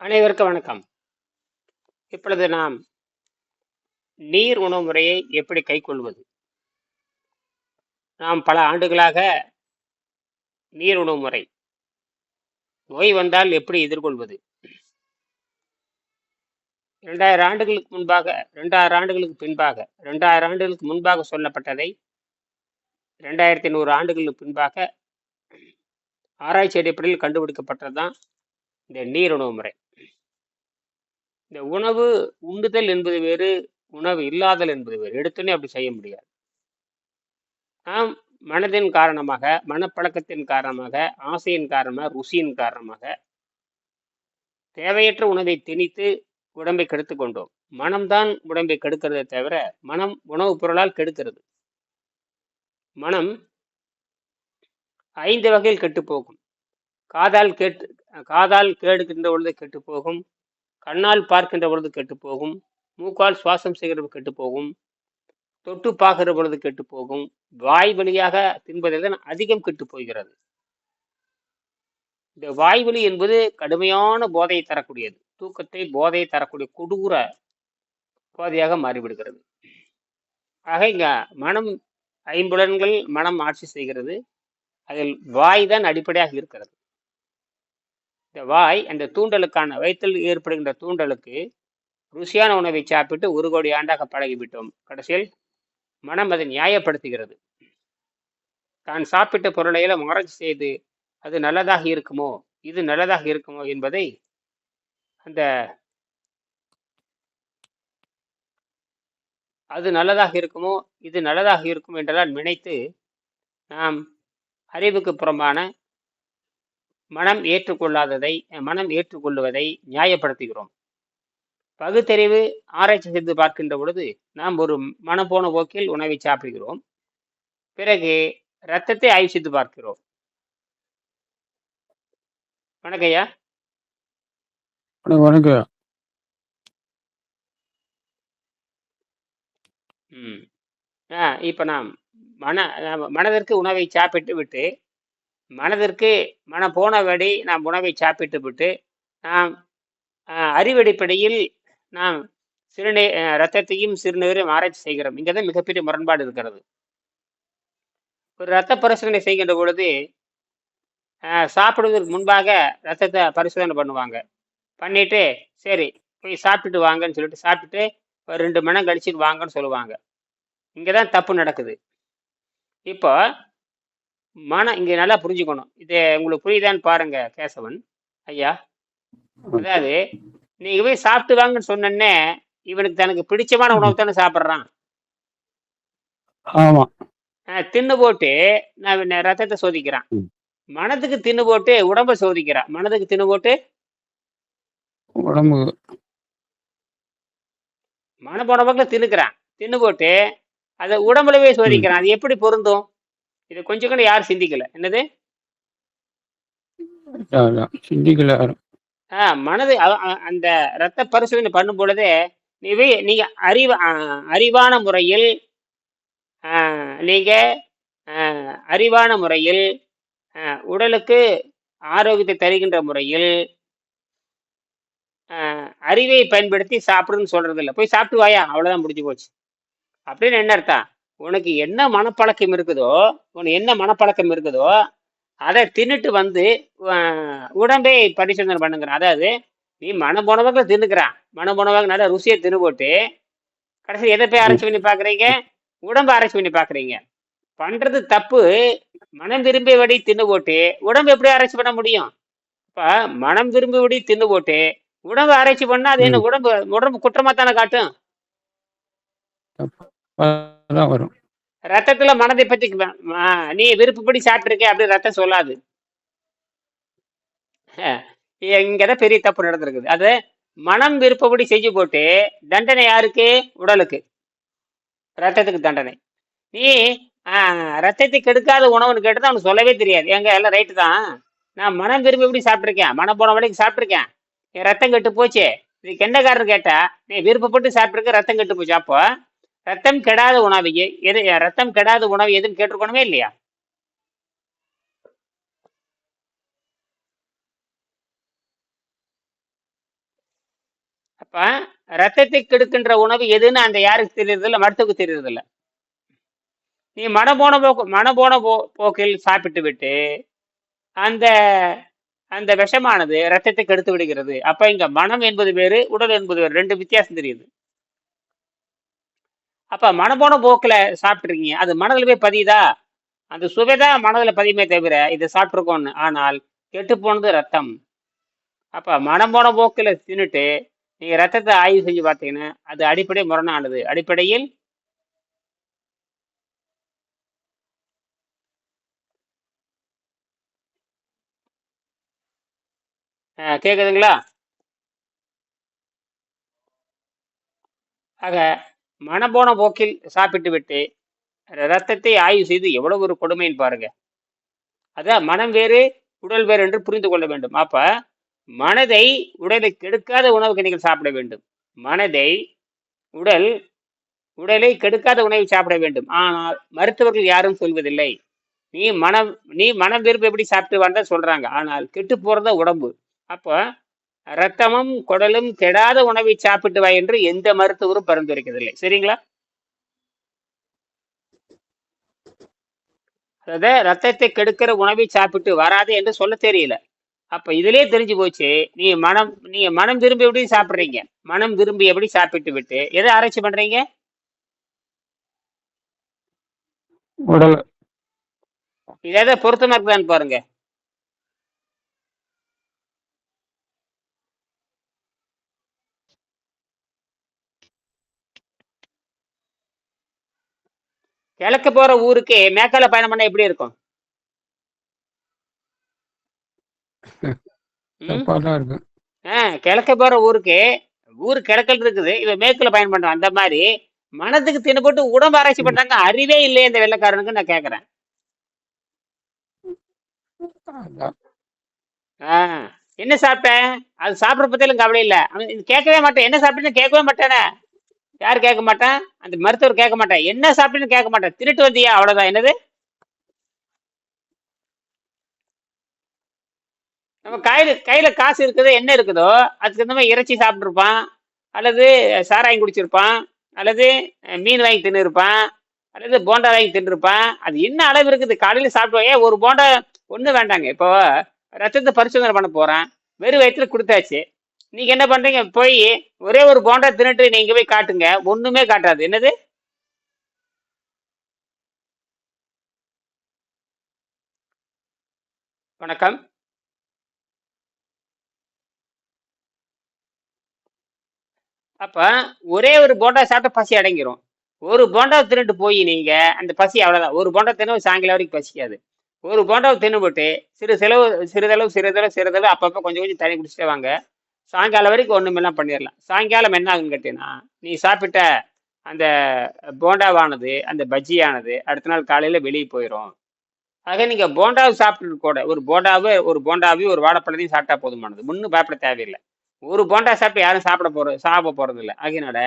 அனைவருக்கும் வணக்கம். இப்பொழுது நாம் நீர் உணவு முறையை எப்படி கைக்கொள்வது நாம் பல ஆண்டுகளாக நீர் உணவு முறை நோய் வந்தால் எப்படி எதிர்கொள்வது? இரண்டாயிரம் ஆண்டுகளுக்கு முன்பாக இரண்டாயிரம் ஆண்டுகளுக்கு பின்பாக இரண்டாயிரம் ஆண்டுகளுக்கு முன்பாக சொல்லப்பட்டதை ரெண்டாயிரத்தி நூறு ஆண்டுகளுக்கு பின்பாக ஆராய்ச்சி அடிப்படையில் கண்டுபிடிக்கப்பட்டது தான் இந்த நீர் உணவு முறை. இந்த உணவு உண்டுதல் என்பது வேறு உணவு இல்லாதல் என்பது வேறு. எடுத்துனே அப்படி செய்ய முடியாது. நாம் மனதின் காரணமாக மனப்பழக்கத்தின் காரணமாக ஆசையின் காரணமாக ருசியின் காரணமாக தேவையற்ற உணவை திணித்து உடம்பை கெடுத்து கொண்டோம். மனம்தான் உடம்பை கெடுக்கிறதே தவிர மனம் உணவுப் பொருளால் கெடுக்கிறது. மனம் ஐந்து வகையில் கெட்டு போகும். காதால் கேட்டு காதால் கேடுகின்ற பொழுது கெட்டு போகும். கண்ணால் பார்க்கின்ற பொழுது கெட்டு போகும் மூக்கால் சுவாசம் செய்கிற கெட்டு போகும் தொட்டு பார்க்கிற பொழுது கெட்டு போகும் வாய் வழியாக தின்பதுதான் அதிகம் கெட்டு போகிறது இந்த வாய்வழி என்பது கடுமையான போதையை தரக்கூடியது. தூக்கத்தை போதையை தரக்கூடிய கொடூர போதையாக மாறிவிடுகிறது. ஆக இங்க மனம் ஐம்புலன்கள் மனம் ஆட்சி செய்கிறது. அதில் வாய் தான் அடிப்படையாக இருக்கிறது. இந்த வாய் அந்த தூண்டலுக்கான வயிற்றில் ஏற்படுகின்ற தூண்டலுக்கு ருசியான உணவை சாப்பிட்டு ஒரு கோடி ஆண்டாக பழகிவிட்டோம். கடைசியில் மனம் அதை நியாயப்படுத்துகிறது. தான் சாப்பிட்ட பொருளையெல்லாம் ஆராய்ச்சி செய்து அது நல்லதாக இருக்குமோ இது நல்லதாக இருக்குமோ என்பதை அந்த அது நல்லதாக இருக்குமோ இது நல்லதாக இருக்கும் என்றெல்லாம் நினைத்து நாம் அறிவுக்கு புறம்பான மனம் ஏற்றுக்கொள்ளாததை மனம் ஏற்றுக்கொள்வதை நியாயப்படுத்துகிறோம். பகுத்தறிவு ஆராய்ச்சி செய்து பார்க்கின்ற பொழுது நாம் ஒரு மனம் போன போக்கில் உணவை சாப்பிடுகிறோம். பிறகு ரத்தத்தை ஆய்வு செய்து பார்க்கிறோம். வணக்கய்யா வணக்கம் ம். ஆ இப்போ நாம் மன மனதிற்கு உணவை சாப்பிட்டு விட்டு மனதிற்கு மனம் போனபடி நாம் உணவை சாப்பிட்டு விட்டு நாம் அறிவடிப்படையில் நாம் சிறுநீ ரத்தத்தையும் சிறுநீரையும் ஆராய்ச்சி செய்கிறோம். இங்கே தான் மிகப்பெரிய முரண்பாடு இருக்கிறது. ஒரு ரத்த பரிசோதனை செய்கின்ற பொழுது சாப்பிடுவதற்கு முன்பாக ரத்தத்தை பரிசோதனை பண்ணுவாங்க. பண்ணிட்டு சரி போய் சாப்பிட்டுட்டு வாங்கன்னு சொல்லிட்டு சாப்பிட்டுட்டு ஒரு ரெண்டு மணி நேரம் கழிச்சுட்டு வாங்கன்னு சொல்லுவாங்க. இங்கே தான் தப்பு நடக்குது. இப்போ மனம் இங்கே நல்லா புரிஞ்சுக்கணும். இது உங்களுக்கு புரியுதான்னு பாருங்க கேசவன். ஐயா. அதாவது நீங்க போய் சாப்பிட்டு வாங்கன்னு சொன்னேன்னே இவனுக்கு தனக்கு பிடிச்சமான உணவு தானே சாப்பிட்றான். ஆமா. தின்னு போட்டு நான் ரத்தத்தை சோதிக்கிறான். மனதுக்கு தின்னு போட்டு உடம்ப சோதிக்கிறான். மனதுக்கு தின்னு போட்டு? உடம்பு. மன போன பக்கத்தில் தின்னுக்கிறான். தின்னு போட்டு அதை உடம்புலவே சோதிக்கிறான். அது எப்படி பொருந்தும்? இது கொஞ்சம் கூட யாரும் சிந்திக்கல. என்னது? சிந்திக்கல யாரும். ஆ மனது அந்த ரத்த பரிசோதனை பண்ணும் பொழுதே நீங்க அறிவு அறிவான முறையில் நீங்க அறிவான முறையில் உடலுக்கு ஆரோக்கியத்தை தருகின்ற முறையில் அறிவை பயன்படுத்தி சாப்பிடுன்னு சொல்றது இல்லை போய் சாப்பிட்டு வாயா அவ்வளவுதான் முடிஞ்சு போச்சு. அப்படின்னு என்ன அர்த்தம்? உனக்கு என்ன மனப்பழக்கம் இருக்குதோ உனக்கு என்ன மனப்பழக்கம் இருக்குதோ அதை தின்னுட்டு வந்து உடம்பை பரிசோதனை பண்ணுங்கிறான். அதாவது நீ மனம் போனவங்க தின்னுக்கிறான். மனம் போனவங்க நல்ல ருசியை தின்னு போட்டு கடைசி எதை போய் ஆராய்ச்சி பண்ணி பார்க்குறீங்க உடம்பை ஆராய்ச்சி பண்ணி பார்க்குறீங்க பண்றது தப்பு. மனம் விரும்பியபடி தின்னு போட்டு உடம்பு எப்படி ஆராய்ச்சி பண்ண முடியும்? இப்ப மனம் விரும்பியபடி தின்னு போட்டு உடம்பு ஆராய்ச்சி பண்ணா அது என்ன. உடம்பு உடம்பு குற்றமா தானே காட்டும் வரும். ரத்தத்துல மனதை பற்றி ஆ, நீ விருப்பப்படி சாப்பிட்டிருக்க அப்படி ரத்தம் சொல்லாது. இங்கதான் பெரிய தப்பு நடந்திருக்குது. அது மனம் விருப்பப்படி செஞ்சு போட்டு தண்டனை யாருக்கு? உடலுக்கு. ரத்தத்துக்கு தண்டனை. நீ ரத்தத்தை கெடுக்காத உணவுன்னு கேட்டது அவனுக்கு சொல்லவே தெரியாது. எங்க எல்லாம் ரைட்டு தான். நான் மனம் விருப்பப்படி சாப்பிட்ருக்கேன் மனம் போன வழிக்கு சாப்பிட்ருக்கேன் என் ரத்தம் கெட்டு போச்சு. இதுக்கு என்ன காரணம் கேட்டா நீ விருப்பப்பட்டு சாப்பிட்ருக்க ரத்தம் கெட்டு போச்சு. அப்போ ரத்தம் கெடாத உணவு எது ரத்தம் கெடாத உணவு எதுன்னு கேட்டிருக்கணுமே இல்லையா? அப்ப ரத்தத்தை கெடுக்கின்ற உணவு எதுன்னு அந்த யாருக்கு தெரியறதில்ல மருத்துவக்கு தெரியறதில்ல. நீ மனபோன போக்கு மனபோன போ போக்கில் சாப்பிட்டு விட்டு அந்த அந்த விஷமானது ரத்தத்தை கெடுத்து விடுகிறது. அப்ப இங்க மனம் என்பது வேறு உடல் என்பது வேறு ரெண்டு வித்தியாசம் தெரியுது. அப்போ மனபோன போக்கில் சாப்பிட்ருக்கீங்க அது மனதில் போய் பதியுதா? அந்த சுவைதான் மனதில் பதியுமே தவிர இதை சாப்பிட்ருக்கோன்னு ஆனால் கெட்டு போனது ரத்தம். அப்போ மனம் போன போக்கில் தின்னுட்டு நீங்கள் ரத்தத்தை ஆய்வு செஞ்சு பார்த்தீங்கன்னா அது அடிப்படை முரணானது. அடிப்படையில் கேட்குதுங்களா கேக்குதுங்களா? ஆக மனபோன போக்கில் சாப்பிட்டு விட்டு ரத்தத்தை ஆய்வு செய்து எவ்வளவு ஒரு கொடுமைன்னு பாருங்க. அதான் மனம் வேறு உடல் வேறு என்று புரிந்து கொள்ள வேண்டும். அப்ப மனதை உடலை கெடுக்காத உணவுக்கு நீங்கள் சாப்பிட வேண்டும். மனதை உடல் உடலை கெடுக்காத உணவை சாப்பிட வேண்டும். ஆனால் மருத்துவர்கள் யாரும் சொல்வதில்லை. நீ மனம் நீ மனம் விரும்ப எப்படி சாப்பிட்டு வந்தா சொல்றாங்க. ஆனால் கெட்டு போறதா உடம்பு. அப்போ ரத்தமும் குடலும் கெடாத உணவை சாப்பிட்டு வா என்று எந்த மருத்துவரும் பரிந்துரைக்கவில்லை. சரிங்களா? அதாவது ரத்தத்தை கெடுக்கிற உணவை சாப்பிட்டு வராது என்று சொல்ல தெரியல. அப்ப இதுலயே தெரிஞ்சு போச்சு நீ மனம் நீங்க மனம் விரும்பி எப்படி சாப்பிடுறீங்க? மனம் விரும்பி எப்படி சாப்பிட்டு விட்டு எதை ஆராய்ச்சி பண்றீங்க? உடல். இது பொருத்தமா இருக்குதான்னு பாருங்க. கிழக்கு போற ஊருக்கு மேற்கால பயணம் பண்ண எப்படி இருக்கும்? ம்? தப்பா தான் இருக்கு. ஆ, கிழக்க போற ஊருக்கு ஊர் கிழக்கல் இருக்குது. இவன் மேற்குல பயன் பண்றான். அந்த மாதிரி மனத்துக்கு தின்னு போட்டு உடம்பு ஆராய்ச்சி பண்றாங்க. அறிவே இல்லையே இந்த வெள்ளைக்காரனுக்கு நான் கேக்குறேன். அதான். ஆ, என்ன சாப்பிட்டேன் அது சாப்பிட்ற பத்தியிலும் கவலை இல்லை. கேட்கவே மாட்டேன். என்ன சாப்பிட்டேன்னு கேட்கவே மாட்டானே. யார் கேட்க மாட்டான்? அந்த மருத்துவர் கேட்க மாட்டேன். என்ன சாப்பிட்டுன்னு கேட்க மாட்டேன். திருட்டு வந்தியா அவ்வளவுதான். என்னது? நம்ம கையில கையில காசு இருக்குது என்ன இருக்குதோ அதுக்கு இந்த மாதிரி இறைச்சி சாப்பிட்டுருப்பான். அல்லது சாராயம் குடிச்சிருப்பான். அல்லது மீன் வாங்கி தின்னுருப்பான். அல்லது போண்டா வாங்கி தின்னுருப்பான். அது என்ன அளவு இருக்குது? காலையில சாப்பிடுவோம். ஏன் ஒரு போண்டா ஒன்றும் வேண்டாங்க. இப்போ ரத்தத்தை பரிசோதனை பண்ண போறேன். வெறும் வயிற்றுல கொடுத்தாச்சு. நீங்க என்ன பண்றீங்க? போய் ஒரே ஒரு போண்டா தின்னுட்டு நீங்க போய் காட்டுங்க. ஒண்ணுமே காட்டாது. என்னது? வணக்கம். அப்ப ஒரே ஒரு போண்டா சாப்பிட்டு பசி அடங்கிரும். ஒரு போண்டா தின்னுட்டு போய் நீங்க அந்த பசி அவ்வளவுதான். ஒரு போண்டா தின்னு சாயங்காலம் வரைக்கும் பசிக்காது. ஒரு போண்டாவை தின்னுபட்டு சிறு செலவு சிறிதளவு சிறிதளவு சிறிதளவு அப்பப்போ கொஞ்சம் கொஞ்சம் தண்ணி குடிச்சிட்டே வாங்க. சாயங்காலம் வரைக்கும் ஒன்றுமெல்லாம் பண்ணிடலாம். சாயங்காலம் என்ன ஆகுன்னு கேட்டீங்கன்னா நீ சாப்பிட்ட அந்த போண்டாவானது அந்த பஜ்ஜியானது அடுத்த நாள் காலையில் வெளியே போயிடும் ஆக நீங்கள் போண்டாவை சாப்பிட்டு கூட ஒரு போண்டாவே ஒரு போண்டாவையும் ஒரு வாழைப்பழத்தையும் சாப்பிட்டா போதுமானது. ஒன்றும் பயப்பட தேவையில்லை. ஒரு போண்டா சாப்பிட்டு யாரும் சாப்பிட போகிற சாப்பிட போகிறது இல்லை ஆகையினால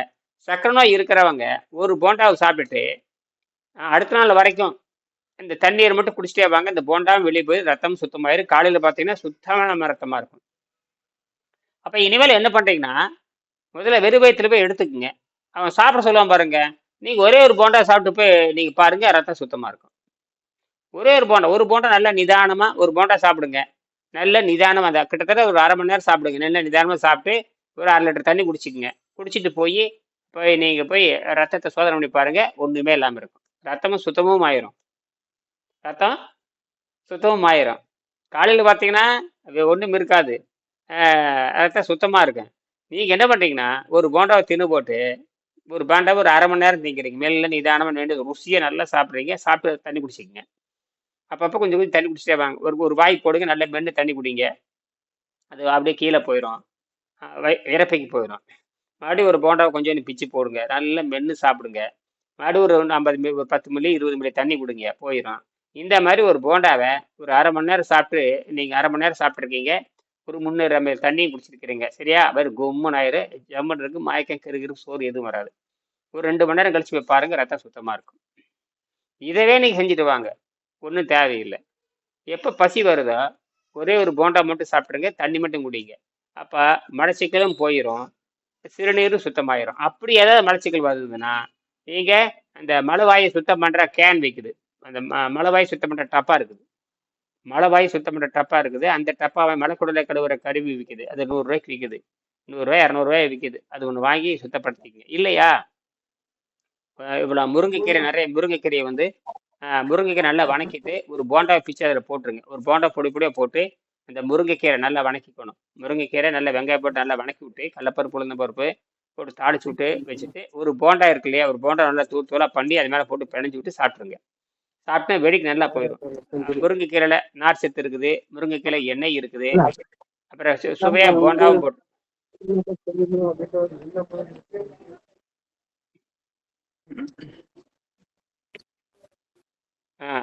சக்கரை நோய் இருக்கிறவங்க ஒரு போண்டாவை சாப்பிட்டுட்டு அடுத்த நாள் வரைக்கும் இந்த தண்ணீர் மட்டும் குடிச்சிட்டே வாங்க. இந்த போண்டாவும் வெளியே போய் ரத்தம் சுத்தமாயிரும். காலையில் பார்த்தீங்கன்னா சுத்தமான ரத்தமாக இருக்கும். அப்போ இனிமேல் என்ன பண்ணுறீங்கன்னா முதல்ல வெறும் வயிற்றுல போய் எடுத்துக்கங்க. அவன் சாப்பிட சொல்லுவான் பாருங்க நீங்கள் ஒரே ஒரு போண்டா சாப்பிட்டு போய் நீங்கள் பாருங்கள் ரத்தம் சுத்தமாக இருக்கும். ஒரே ஒரு போண்டா ஒரு போண்டா நல்லா நிதானமாக ஒரு போண்டா சாப்பிடுங்க. நல்ல நிதானமாக அந்த கிட்டத்தட்ட ஒரு அரை மணி நேரம் சாப்பிடுங்க. நல்ல நிதானமாக சாப்பிட்டு ஒரு அரை லிட்டர் தண்ணி குடிச்சிக்கங்க. குடிச்சிட்டு போய் போய் நீங்கள் போய் ரத்தத்தை சோதனை பண்ணி பாருங்கள் ஒன்றுமே இல்லாமல் இருக்கும். ரத்தமும் சுத்தமும் ஆயிரும். ரத்தம் சுத்தமும் ஆயிரும். காலையில் பார்த்தீங்கன்னா ஒன்றும் இருக்காது. ஆஹ் சுத்தமாக இருக்கும் நீங்கள் என்ன பண்ணுறீங்கன்னா ஒரு போண்டாவை தின்னு போட்டு ஒரு போண்டாவை ஒரு அரை மணி நேரம் திங்கிறீங்க. மேலே நிதானமாக வேண்டிய ருசியை நல்லா சாப்பிட்றீங்க. சாப்பிட்டு தண்ணி குடிச்சிக்கங்க. அப்பப்போ கொஞ்சம் கொஞ்சம் தண்ணி குடிச்சிட்டே வாங்க. ஒரு ஒரு வாய் போடுங்க. நல்லா மென்று தண்ணி குடிங்க. அது அப்படியே கீழே போயிடும் இறப்பைக்கு போயிடும் மறுபடியும் ஒரு போண்டாவை கொஞ்சம் பிச்சு போடுங்க. நல்லா மென்று சாப்பிடுங்க. மறுபடியும் ஒரு ஐம்பது ஒரு பத்து மில்லி இருபது மில்லி தண்ணி கொடுங்க. போயிடும் இந்த மாதிரி ஒரு போண்டாவை ஒரு அரை மணி நேரம் சாப்பிட்டு நீங்கள் அரை மணி நேரம் சாப்பிட்ருக்கீங்க ஒரு முந்நூறு எம்எல் தண்ணியும் குடிச்சிருக்கிறீங்க. சரியா? வேறு கும்முன்னு ஆயிரு. ஜம்முன்னு இருக்கு. மயக்கம் கிருகிரு சோறு எதுவும் வராது. ஒரு ரெண்டு மணி நேரம் கழிச்சு போய் பாருங்க ரத்தம் சுத்தமாக இருக்கும். இதவே நீங்கள் செஞ்சுட்டு வாங்க. ஒன்றும் தேவையில்லை. எப்போ பசி வருதோ ஒரே ஒரு போண்டா மட்டும் சாப்பிட்ருங்க தண்ணி மட்டும் குடிங்க. அப்போ மலச்சிக்கலும் போயிடும் சிறுநீரும் சுத்தமாயிரும். அப்படி ஏதாவது மலச்சிக்கல் வருதுன்னா நீங்கள் அந்த மலவாயை சுத்தம் பண்ணுற கேன் வைக்குது. அந்த ம மலவாயை சுத்தம் பண்ணுற டப்பா இருக்குது. மலவாயை சுத்தம் பண்ணுற டப்பா இருக்குது. அந்த டப்பாவை மலைக்குடலை கழுவுற கருவி விற்குது அது நூறுரூவாய்க்கு விற்குது நூறுரூவா இரநூறுவாய் விற்குது அது ஒன்று வாங்கி சுத்தப்படுத்திக்கங்க. இல்லையா? இவ்வளோ முருங்கைக்கீரை நிறைய முருங்கைக்கீரையை வந்து முருங்கைக்கீரை நல்லா வணக்கிட்டு ஒரு போண்டா பிச்சு அதில் போட்டுருங்க. ஒரு போண்டா பொடி பொடியாக போட்டு அந்த முருங்கைக்கீரை நல்லா வணக்கிக்கணும். முருங்கைக்கீரை நல்லா வெங்காயம் போட்டு நல்லா வணக்கி விட்டு கடலப்பருப்பு உளுந்த பருப்பு போட்டு தாளிச்சு விட்டு வச்சுட்டு ஒரு போண்டா இருக்கு இல்லையா? ஒரு போண்டா நல்லா தூள் தூளாக பண்ணி அது மேலே போட்டு பிணைஞ்சு விட்டு சாப்பிட்ருங்க சாப்பிட்டா வெடிக்கு நல்லா போயிடும் முருங்கைக்கீரையில் நார் சத்து இருக்குது முருங்கைக்கீரை எண்ணெய் இருக்குது. அப்புறம் சுவையா போண்டாவும் போட்டு ஆ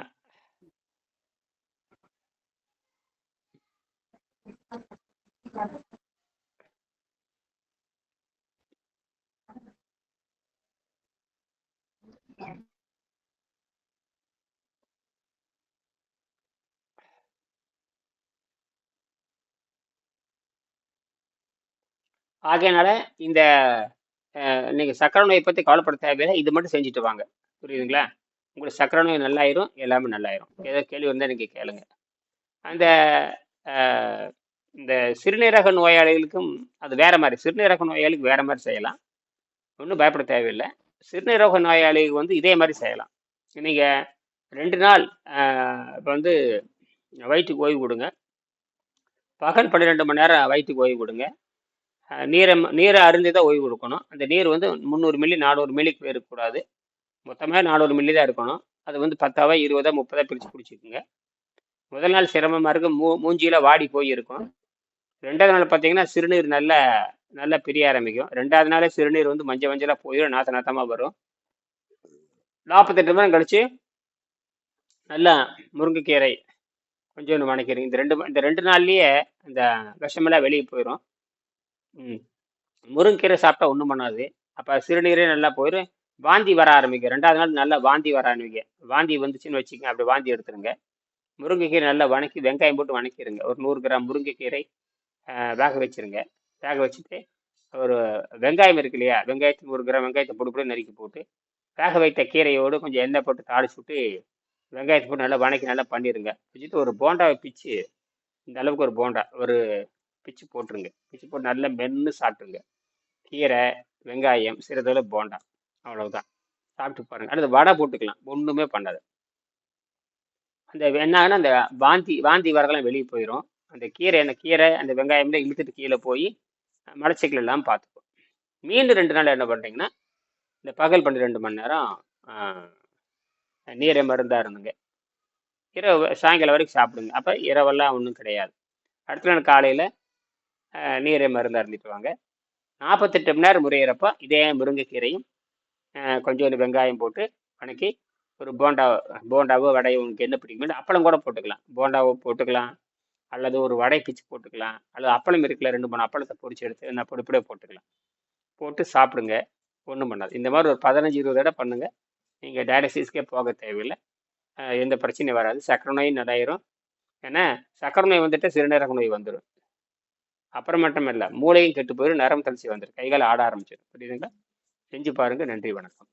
ஆகையினால இந்த நீங்கள் சக்கரை நோயை பற்றி கவலைப்பட தேவையில்லை. இது மட்டும் செஞ்சுட்டு வாங்க. புரியுதுங்களா? உங்களுக்கு சக்கரை நோய் நல்லாயிரும் எல்லாமே நல்லாயிரும். ஏதோ கேள்வி வந்தால் நீங்கள் கேளுங்க. அந்த இந்த சிறுநீரக நோயாளிகளுக்கும் அது வேற மாதிரி சிறுநீரக நோயாளிக்கு வேற மாதிரி செய்யலாம். ஒன்றும் பயப்பட தேவையில்லை. சிறுநீரக நோயாளிக்கு வந்து இதே மாதிரி செய்யலாம். நீங்கள் ரெண்டு நாள் இப்போ வந்து வயிற்றுக்கு ஓய்வு கொடுங்க. பகல் பன்னிரெண்டு மணி நேரம் வயிற்றுக்கு ஓய்வு கொடுங்க. நீரை நீரை அருந்தி தான் ஓய்வு கொடுக்கணும். அந்த நீர் வந்து முந்நூறு மில்லி நானூறு மில்லிக்கு இருக்கக்கூடாது. மொத்தமாக நானூறு மில்லி தான் இருக்கணும். அது வந்து பத்தாவா இருபதா முப்பதா பிரித்து குடிச்சிக்கோங்க. முதல் நாள் சிரமமாக இருக்கும் மூ மூஞ்சியில் வாடி போய் இருக்கும் ரெண்டாவது நாள் பார்த்தீங்கன்னா சிறுநீர் நல்ல நல்லா பிரிய ஆரம்பிக்கும். ரெண்டாவது நாளே சிறுநீர் வந்து மஞ்சள் மஞ்சளாக போயிடும் நாத்த நாத்தமாக வரும். நாற்பத்தெட்டு மணி கழிச்சு நல்லா முருங்கைக்கீரை கொஞ்சம் வணக்கிறீங்க இந்த ரெண்டு இந்த ரெண்டு நாள்லேயே அந்த விஷமெல்லாம் வெளியே போயிடும் ம். முருங்கீரை சாப்பிட்டா ஒன்றும் பண்ணாது. அப்போ சிறுநீரே நல்லா போயிடும் வாந்தி வர ஆரம்பிக்கும். ரெண்டாவது நாள் நல்லா வாந்தி வர ஆரம்பிக்கும். வாந்தி வந்துச்சுன்னு வச்சுக்கோங்க. அப்படி வாந்தி எடுத்துருங்க. முருங்கைக்கீரை நல்லா வணக்கி வெங்காயம் போட்டு வணக்கிடுங்க ஒரு நூறு கிராம் முருங்கைக்கீரை வேக வச்சிருங்க. வேக வச்சுட்டு ஒரு வெங்காயம் இருக்கு இல்லையா? வெங்காயத்தை நூறு கிராம் வெங்காயத்தை பொடி பொடி நறுக்கி போட்டு வேக வைத்த கீரையோடு கொஞ்சம் எண்ணெய் போட்டு தாளிச்சு விட்டு வெங்காயத்தை போட்டு நல்லா வணக்கி நல்லா பண்ணிடுங்க வச்சுட்டு ஒரு போண்டாவை பிச்சு இந்த அளவுக்கு ஒரு போண்டா. ஒரு பிச்சு போட்டுருங்க. பிச்சு போட்டு நல்லா மென்று சாப்பிட்ருங்க கீரை வெங்காயம் சிறிதளவு போண்டா. அவ்வளவுதான். சாப்பிட்டு பாருங்கள் அடுத்து வடை போட்டுக்கலாம். ஒன்றுமே பண்ணாது. அந்த என்னன்னா அந்த வாந்தி வாந்தி வரதெல்லாம் வெளியே போயிடும் அந்த கீரை அந்த கீரை அந்த வெங்காயம்லாம் இழுத்துட்டு கீழே போய் மலச்சிக்கல் எல்லாம் பார்த்துப்போம். மீண்டும் ரெண்டு நாள் என்ன பண்ணுறீங்கன்னா இந்த பகல் பன்னிரெண்டு மணி நேரம் நீரை மருந்தாக இருந்துங்க. இரவு சாயங்காலம் வரைக்கும் சாப்பிடுங்க. அப்போ இரவெல்லாம் ஒன்றும் கிடையாது. அடுத்த நாள் காலையில் நீரை மருந்து அருந்திட்டு வாங்க நாற்பத்தெட்டு மணி நேரம் முறையிறப்போ இதே முருங்கைக்கீரையும் கொஞ்சோண்டு வெங்காயம் போட்டு வணக்கி ஒரு போண்டா போண்டாவோ வடையோ உங்களுக்கு என்ன பிடிக்குமோ அப்பளம் கூட போட்டுக்கலாம். போண்டாவோ போட்டுக்கலாம். அல்லது ஒரு வடை பிச்சு போட்டுக்கலாம். அல்லது அப்பளம் இருக்குல்ல ரெண்டு மூணு அப்பளத்தை பொறிச்சு எடுத்து நான் பொடி போட்டுக்கலாம். போட்டு சாப்பிடுங்க. ஒன்றும் பண்ணாது. இந்த மாதிரி ஒரு பதினஞ்சு இருபது தடவை பண்ணுங்கள் நீங்கள் டயாலிசிஸ்க்கே போக தேவையில்லை. எந்த பிரச்சனையும் வராது. சக்கரை நோயும் நடாயிரும் ஏன்னா சக்கரை நோய் வந்துட்டு சிறுநீரக நோய் வந்துடும் அப்புறம் மட்டும் இல்லை மூளையும் கெட்டு போயிடும் நரம் தளர்ச்சி வந்துடும் கைகள் ஆட ஆரம்பிச்சிடும் புரியுதுங்களா? செஞ்சு பாருங்க. நன்றி வணக்கம்.